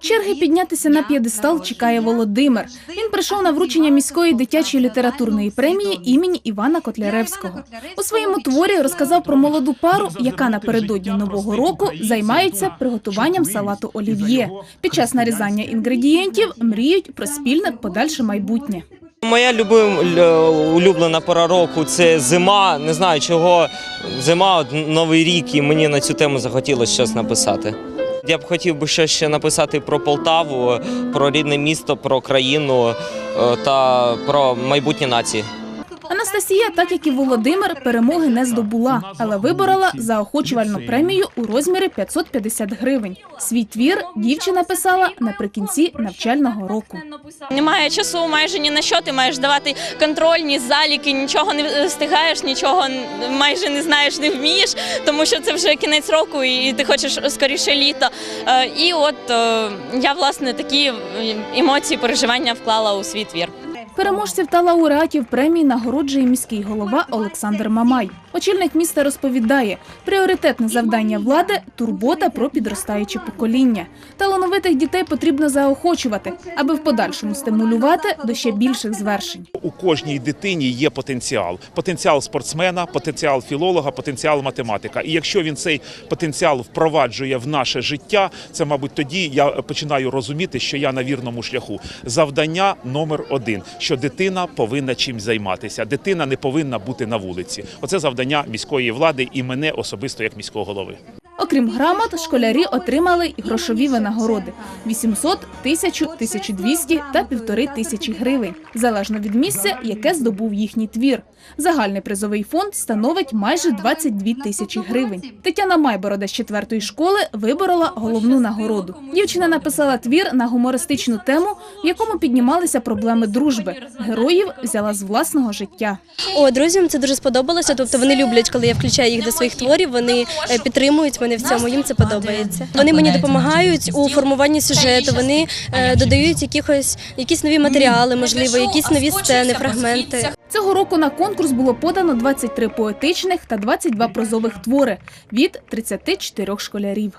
Черги піднятися на п'єдестал чекає Володимир. Він прийшов на вручення міської дитячої літературної премії імені Івана Котляревського. У своєму творі розказав про молоду пару, яка напередодні нового року займається приготуванням салату олів'є. Під час нарізання інгредієнтів мріють про спільне подальше майбутнє. Моя улюблена пора року це зима. Не знаю чого. Зима, новий рік, і мені на цю тему захотілося щось написати. Я б хотів би ще ще написати про Полтаву, про рідне місто, про країну е, та про майбутнє нації. Анастасія, так як і Володимир, перемоги не здобула, але виборола заохочувальну премію у розмірі 550 гривень. Свій твір дівчина писала наприкінці навчального року. Немає часу майже ні на що. Ти маєш давати контрольні заліки, нічого не встигаєш, нічого майже не знаєш, не вмієш, тому що це вже кінець року, і ти хочеш скоріше літо. Е, І от е, я власне такі емоції, переживання вклала у свій твір. Переможців та лауреатів премії нагороджує міський голова Олександр Мамай. Очільник міста розповідає, пріоритетне завдання влади турбота про підростаюче покоління. Талановитих дітей потрібно заохочувати, аби в подальшому стимулювати до ще більших звершень. У кожній дитині є потенціал. Потенціал спортсмена, потенціал філолога, потенціал математика. І якщо він цей потенціал впроваджує в наше життя, це, мабуть, тоді я починаю розуміти, що я на вірному шляху. Завдання номер один, що дитина повинна чим займатися. Дитина не повинна бути на вулиці. Оце завдання міської влади і мене особисто як міського голови. Окрім грамот, школярі отримали і грошові винагороди – 800, 1000, 1200 та півтори тисячі гривень, залежно від місця, яке здобув їхній твір. Загальний призовий фонд становить майже 22 тисячі гривень. Тетяна Майборода з четвертої школи виборола головну нагороду. Дівчина написала твір на гумористичну тему, в якому піднімалися проблеми дружби. Героїв взяла з власного життя. О, друзям це дуже сподобалося. Тобто вони люблять, коли я включаю їх до своїх творів. Вони е, підтримують мене в цьому. Їм це подобається. Вони мені допомагають у формуванні сюжету. Вони е, додають якихось якісь нові матеріали, можливо, якісь нові сцени, фрагменти. Цього року на конкурс було подано 23 поетичних та 22 прозових твори від 34 школярів.